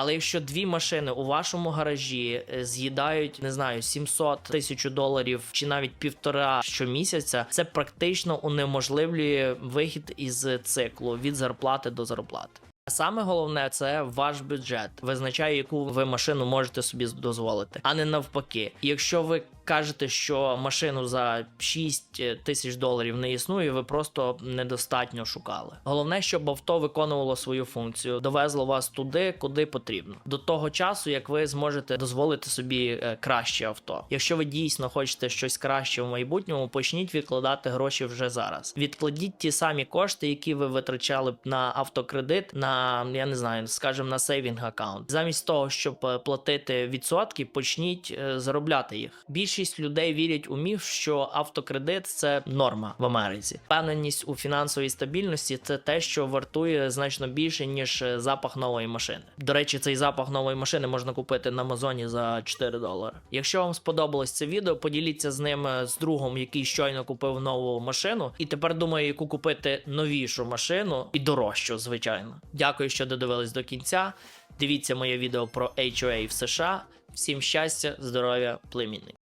Але якщо дві машини у вашому гаражі е, з'їдають, не знаю, 700 тисяч доларів чи навіть півтора щомісяця, це практично унеможливлює вихід із циклу від зарплати до зарплати. Саме головне це ваш бюджет визначає, яку ви машину можете собі дозволити, а не навпаки. Якщо ви кажете, що машину за 6 тисяч доларів не існує, ви просто недостатньо шукали. Головне, щоб авто виконувало свою функцію, довезло вас туди, куди потрібно. До того часу, як ви зможете дозволити собі е, краще авто. Якщо ви дійсно хочете щось краще в майбутньому, почніть відкладати гроші вже зараз. Відкладіть ті самі кошти, які ви витрачали б на автокредит, на я не знаю, скажімо, на сейвінг аккаунт. Замість того, щоб е, платити відсотки, почніть е, заробляти їх. Більшість людей вірять у міф, що автокредит це норма в Америці. Впевненість у фінансовій стабільності це те, що вартує значно більше ніж е, запах нової машини. До речі, цей запах нової машини можна купити на Амазоні за 4 долари. Якщо вам сподобалось це відео, поділіться з ним з другом, який щойно купив нову машину, і тепер думає, яку купити новішу машину і дорожчу, звичайно. Дякую, що додивились до кінця. Дивіться моє відео про HOA в США. Всім щастя, здоров'я, племінник.